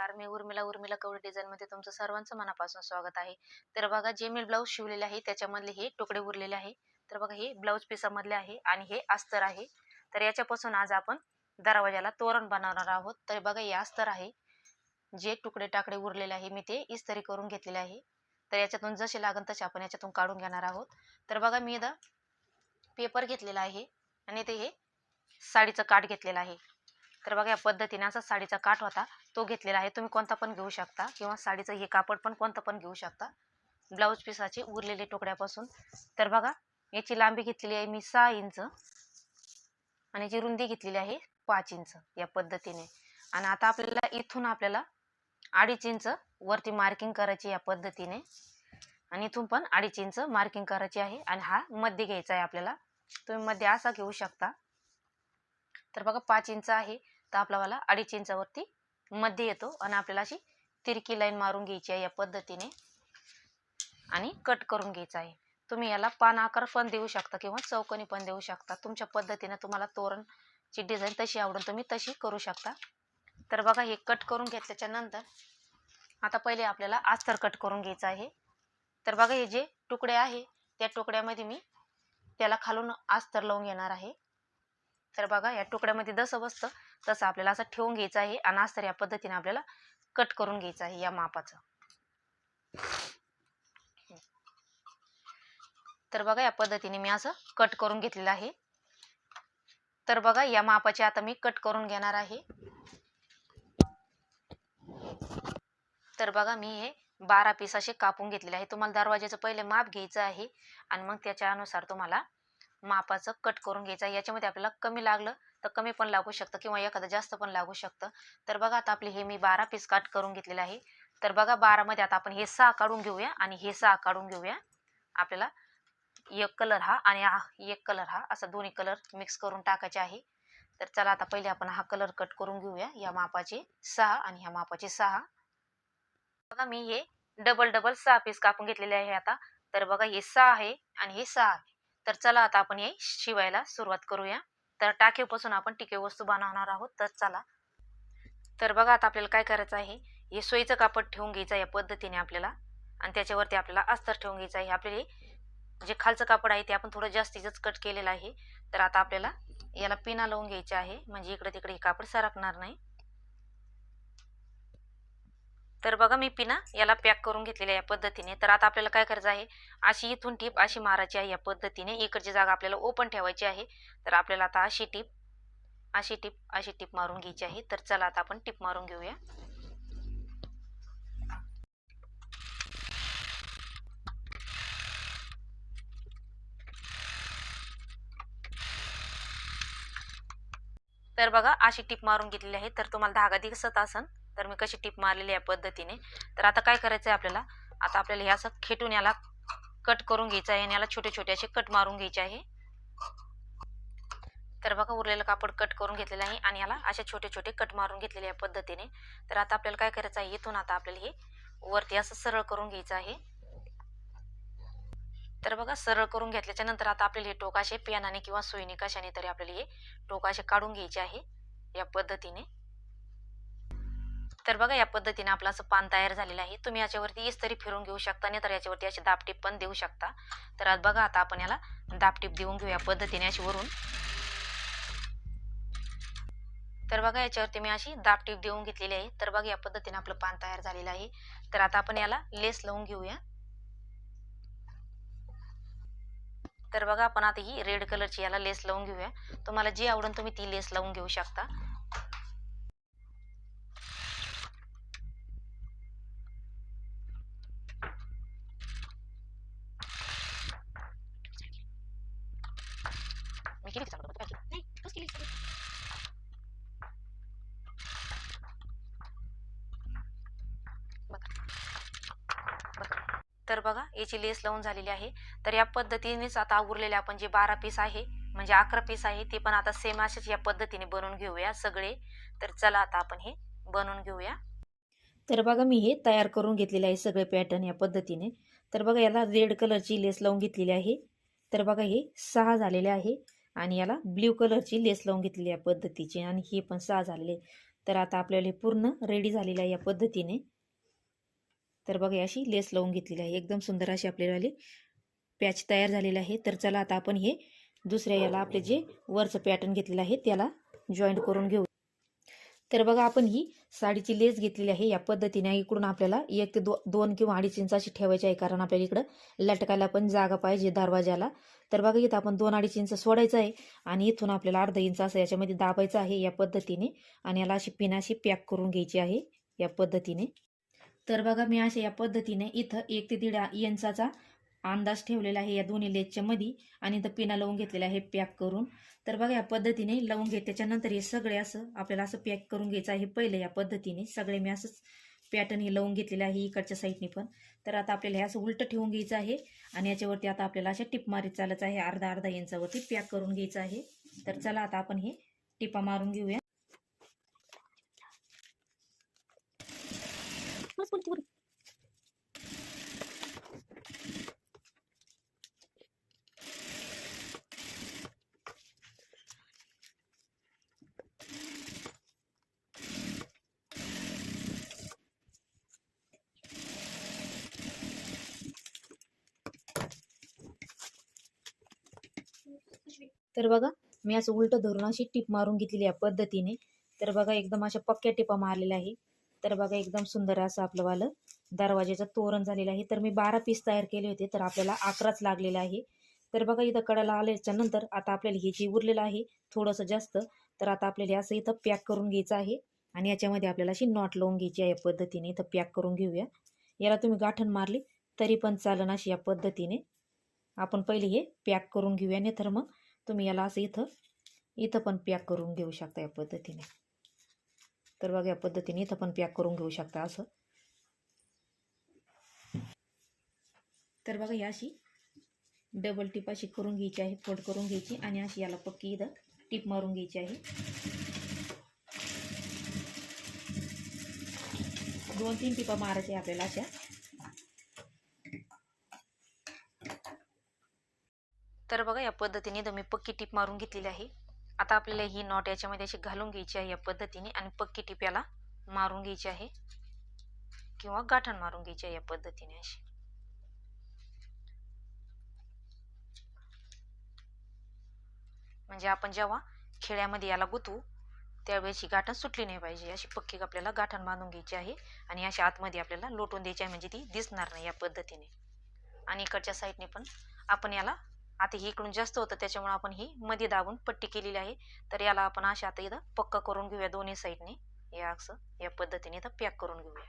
नमस्कार. मी उर्मिला उर्मिला कवडे डिझाईन मध्ये तुमचं सर्वांचं मनापासून स्वागत आहे. तर बघा जे मी ब्लाऊज शिवलेले आहे त्याच्यामधले हे तुकडे उरलेले आहे. तर बघा हे ब्लाऊज पिसामधले आहे आणि हे अस्तर आहे. तर याच्यापासून आज आपण दरवाजाला तोरण बनवणार आहोत. तर बघा हे अस्तर आहे. जे तुकडे टाकडे उरलेले आहे मी ते इस्तरी करून घेतलेले आहे. तर याच्यातून जसे लागेल तसे आपण याच्यातून काढून घेणार आहोत. तर बघा मी इथं पेपर घेतलेला आहे आणि ते हे साडीचं काठ घेतलेलं आहे. तर बघा या पद्धतीने असा साडीचा काठ होता तो घेतलेला आहे. तुम्ही कोणता पण घेऊ शकता किंवा साडीचं हे कापड पण कोणतं पण घेऊ शकता. ब्लाऊज पिसाचे उरलेले तुकड्यापासून. तर बघा याची लांबी घेतलेली आहे मी सहा इंच आणि याची रुंदी घेतलेली आहे पाच इंच या पद्धतीने. आणि आता आपल्याला इथून आपल्याला अडीच इंच वरती मार्किंग करायची या पद्धतीने. आणि इथून पण अडीच इंच मार्किंग करायची आहे. आणि हा मध्ये घ्यायचा आहे आपल्याला. तुम्ही मध्ये असा घेऊ शकता. तर बघा पाच इंच आहे. तर आपल्याला अडीच इंचावरती मध्ये येतो आणि आपल्याला अशी तिरकी लाईन मारून घ्यायची आहे या पद्धतीने. आणि कट करून घ्यायचं आहे. तुम्ही याला पान आकार पण देऊ शकता किंवा चौकणी पण देऊ शकता. तुमच्या पद्धतीने तुम्हाला तोरणची डिझाईन तशी आवडून तुम्ही तशी करू शकता. तर बघा हे कट करून घेतल्याच्या नंतर आता पहिले आपल्याला अस्तर कट करून घ्यायचं आहे. तर बघा हे जे तुकडे आहे त्या तुकड्यामध्ये मी त्याला खालून अस्तर लावून घेणार आहे. तर बघा या तुकड्यामध्ये जसं बसतं तसं आपल्याला असं ठेवून घ्यायचं आहे आणि अस्तर या पद्धतीने आपल्याला कट करून घ्यायचं आहे या मापाचं. तर बघा या पद्धतीने मी असं कट करून घेतलेलं आहे. तर बघा या मापाचे आता मी कट करून घेणार आहे. तर बघा मी हे बारा पीस असे कापून घेतलेले आहे. तुम्हाला दरवाज्याचं पहिले माप घ्यायचं आहे आणि मग त्याच्यानुसार तुम्हाला मापाचं कट करून घ्यायचं याच्यामध्ये आपल्याला कमी लागलं तर कमी पण लागू शकतं किंवा एखादं जास्त पण लागू शकतं. तर बघा आता आपले हे मी बारा पीस कट करून घेतलेलं आहे. तर बघा बारामध्ये आता आपण हे सहा काढून घेऊया आणि हे सहा काढून घेऊया. आपल्याला एक कलर हा आणि हा एक कलर हा असा दोन्ही कलर मिक्स करून टाकायचे आहे. तर चला आता पहिले आपण हा कलर कट करून घेऊया. या मापाचे सहा आणि ह्या मापाचे सहा. बघा मी हे डबल डबल सहा पीस कापून घेतलेले आहे आता. तर बघा हे सहा आहे आणि हे सहा आहे. तर चला आता आपण हे शिवायला सुरुवात करूया. तर टाकेपासून आपण टिके वस्तू बनवणार आहोत तर चला. तर बघा आता आपल्याला काय करायचं आहे? हे सोयीचं कापड ठेवून घ्यायचं या पद्धतीने आपल्याला. आणि त्याच्यावरती आपल्याला अस्तर ठेवून घ्यायचं आहे. आपले जे खालचं कापड आहे ते आपण थोडं जास्तीच कट केलेलं आहे. तर आता आपल्याला याला पिना लावून घ्यायचे आहे. म्हणजे इकडे तिकडे हे कापड सरकणार नाही. तर बघा मी पिना याला पॅक करून घेतलेल्या या पद्धतीने. तर आता आपल्याला काय करायचं आहे? अशी इथून टीप अशी मारायची आहे या पद्धतीने. इकडची जागा आपल्याला ओपन ठेवायची आहे. तर आपल्याला आता अशी टीप अशी टीप अशी टीप मारून घ्यायची आहे. तर चला आता आपण टीप मारून घेऊया. तर बघा अशी टीप मारून घेतलेली आहे. तर तुम्हाला धागा दिसत असन. तर मी कशी टीप मारलेली या पद्धतीने. तर आता काय करायचं आहे आपल्याला? आता आपल्याला हे असं खेटून याला कट करून घ्यायचं आहे आणि याला छोटे छोटे असे कट मारून घ्यायचे आहे. तर बघा उरलेलं कापड कट करून घेतलेलं आहे आणि याला असे छोटे छोटे कट मारून घेतलेले या पद्धतीने. तर आता आपल्याला काय करायचं आहे? इथून आता आपल्याला हे वरती असं सरळ करून घ्यायचं आहे. तर बघा सरळ करून घेतल्याच्या नंतर आता आपल्याला हे टोकाशे पेनाने किंवा सुईने कशाने तरी आपल्याला हे टोकाशे काढून घ्यायचे आहे या पद्धतीने. तर बघा या पद्धतीने आपलं असं पान तयार झालेलं आहे. तुम्ही याच्यावरती इस्तरी फिरून घेऊ शकता नाही तर याच्यावरती अशी दापटीप पण देऊ शकता. तर आज बघा आता आपण याला दापटीप देऊन घेऊ या पद्धतीने अशी वरून. तर बघा याच्यावरती मी अशी दापटीप देऊन घेतलेली आहे. तर बघा या पद्धतीने आपलं पान तयार झालेलं आहे. तर आता आपण याला लेस लावून घेऊया. तर बघा आपण आता ही रेड कलरची याला लेस लावून घेऊया. तुम्हाला जी आवडून तुम्ही ती लेस लावून घेऊ शकता मी केली का चांगलं? काय केलं? नाही, तूच केली सगळी. बघा. बघा. तर बघा याची लेस लावून झालेली आहे. तर या पद्धतीनेच आता उरलेले आपण जे बारा पीस आहे म्हणजे अकरा पीस आहे ते पण आता सेम असेच या पद्धतीने बनवून घेऊया सगळे. तर चला आता आपण हे बनवून घेऊया. तर बघा मी हे तयार करून घेतलेले आहे सगळे पॅटर्न या पद्धतीने. तर बघा याला रेड कलरची लेस लावून घेतलेली आहे. तर बघा हे सहा झालेले आहे आणि याला ब्ल्यू कलरची लेस लावून घेतलेली या पद्धतीची आणि हे पण सहा झालेले तर आता आपल्याला हे पूर्ण रेडी झालेलं आहे या पद्धतीने. तर बघा अशी लेस लावून घेतलेली आहे. एकदम सुंदर अशी आपल्याला पॅच तयार झालेली आहे. तर चला आता आपण हे दुसऱ्या याला आपले जे वरचं पॅटर्न घेतलेलं आहे त्याला जॉईंट करून घेऊ. तर बघा आपण ही साडीची लेस घेतलेली आहे. या पद्धतीने इकडून आपल्याला एक ते दो दोन किंवा अडीच इंच अशी ठेवायची आहे. कारण आपल्याला इकडं लटकायला पण जागा पाहिजे दरवाजाला. तर बघा इथं आपण दोन अडीच इंच सोडायचं आहे आणि इथून आपल्याला अर्धा इंच असं याच्यामध्ये दाबायचं आहे या पद्धतीने. आणि याला अशी पिन अशी पॅक करून घ्यायची आहे या पद्धतीने. तर बघा मी अशा या पद्धतीने इथं एक ते दीड इंचाचा अंदाज ठेवलेला आहे या दोन्ही लेसच्या मध्ये आणि इथं पिना लावून घेतलेला आहे पॅक करून. तर बघा या पद्धतीने लावून घे त्याच्यानंतर हे सगळे असं आपल्याला असं पॅक करून घ्यायचं आहे. पहिलं या पद्धतीने सगळे मी असंच पॅटर्न हे लावून घेतलेलं आहे इकडच्या साईडने पण. तर आता आपल्याला हे असं उलटं ठेवून घ्यायचं आहे आणि याच्यावरती आता आपल्याला अशा टिप मारीत चालायचं आहे. अर्धा अर्धा इंचावरती पॅक करून घ्यायचं आहे. तर चला आता आपण हे टिपा मारून घेऊया. तर बघा मी असं उलटं धरून अशी टीप मारून घेतलेली या पद्धतीने. तर बघा एकदम अशा पक्क्या टिपा मारलेल्या आहे. तर बघा एकदम सुंदर असं आपलं वालं. दरवाजेचं तोरण झालेलं आहे. तर मी बारा पीस तयार केले होते तर आपल्याला अकराच लागलेलं आहे. तर बघा इथं कडाला आल्याच्यानंतर आता आपल्याला हे जे उरलेलं आहे थोडंसं जास्त तर आता आपल्याला असं इथं पॅक करून घ्यायचं आहे. आणि याच्यामध्ये आपल्याला अशी नॉट लावून घ्यायची आहे या पद्धतीने. इथं पॅक करून घेऊया. याला तुम्ही गाठण मारली तरी पण चालन अशी या पद्धतीने. आपण पहिले हे पॅक करून घेऊया नाही तर मग तुम्ही याला असं इथं इथं पण पॅक करून घेऊ शकता या पद्धतीने. तर बघा या पद्धतीने इथं पण पॅक करून घेऊ शकता असं. तर बघा ही अशी डबल टिप अशी करून घ्यायची आहे फोल्ड करून घ्यायची आणि अशी याला पक्की इथं टिप मारून घ्यायची आहे. दोन तीन टिपा मारायच्या आपल्याला अशा. तर बघा या पद्धतीने इथं मी पक्की टिप मारून घेतलेली आहे. आता आपल्याला ही नॉट याच्यामध्ये अशी घालून घ्यायची आहे या पद्धतीने आणि पक्की टिप्याला मारून घ्यायची आहे. किंवा गाठण मारून घ्यायची आहे या पद्धतीने अशी. म्हणजे आपण जेव्हा खेळ्यामध्ये याला गुतवू त्यावेळेस गाठण सुटली नाही पाहिजे. अशी पक्की आपल्याला गाठण बांधून घ्यायची आहे आणि अशा आतमध्ये आपल्याला लोटून द्यायची आहे म्हणजे ती दिसणार नाही या पद्धतीने. आणि इकडच्या साईडने पण आपण याला आता ही इकडून जास्त होतं त्याच्यामुळे आपण ही मध्ये दाबून पट्टी केलेली आहे. तर याला आपण अशा आता इथं पक्क करून घेऊया दोन्ही साईडने. या असं या पद्धतीने इथं पॅक करून घेऊया.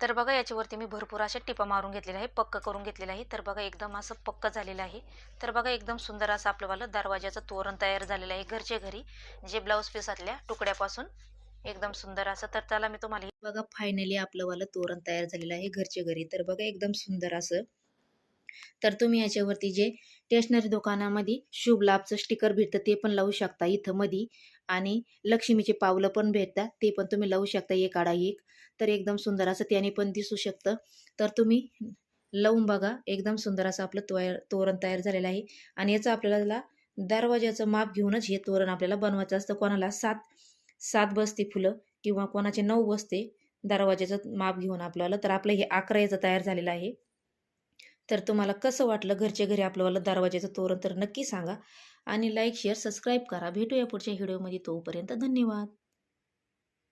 तर बघा याच्यावरती मी भरपूर अशा टिपा मारून घेतलेल्या आहे पक्क करून घेतलेलं आहे तर बघा एकदम असं पक्क झालेलं आहे. तर बघा एकदम सुंदर असं आपल्यावालं दरवाजाचं तोरण तयार झालेलं आहे घरच्या घरी जे ब्लाऊज पीसातल्या तुकड्यापासून. एकदम सुंदर असं तर त्याला मी तुम्हाला बघा फायनली आपलंवालं तोरण तयार झालेलं आहे घरच्या घरी. तर बघा एकदम सुंदर असं तर तुम्ही याच्यावरती जे स्टेशनरी दुकानामध्ये शुभ लाभचं स्टिकर भेटतं ते पण लावू शकता इथं मधी. आणि लक्ष्मीचे पावलं पण भेटतात ते पण तुम्ही लावू शकता एक आडा एक. तर एकदम सुंदर असं त्याने पण दिसू शकतं. तर तुम्ही लावून बघा एकदम सुंदर असं आपलं तोय तोरण तयार झालेलं आहे. आणि याचं आपल्याला दरवाजाचं माप घेऊनच हे तोरण आपल्याला बनवायचं असतं. कोणाला सात सात बसते फुलं किंवा कोणाचे नऊ बसते दरवाजाचं माप घेऊन आपल्याला तर आपलं हे अकरा याचं तयार झालेलं आहे. तर तुम्हाला कसं वाटलं घरच्या घरी आपल्याला दरवाजाचं तोरण तर नक्की सांगा. आणि लाईक शेअर सबस्क्राईब करा. भेटूया पुढच्या व्हिडिओमध्ये तोपर्यंत धन्यवाद.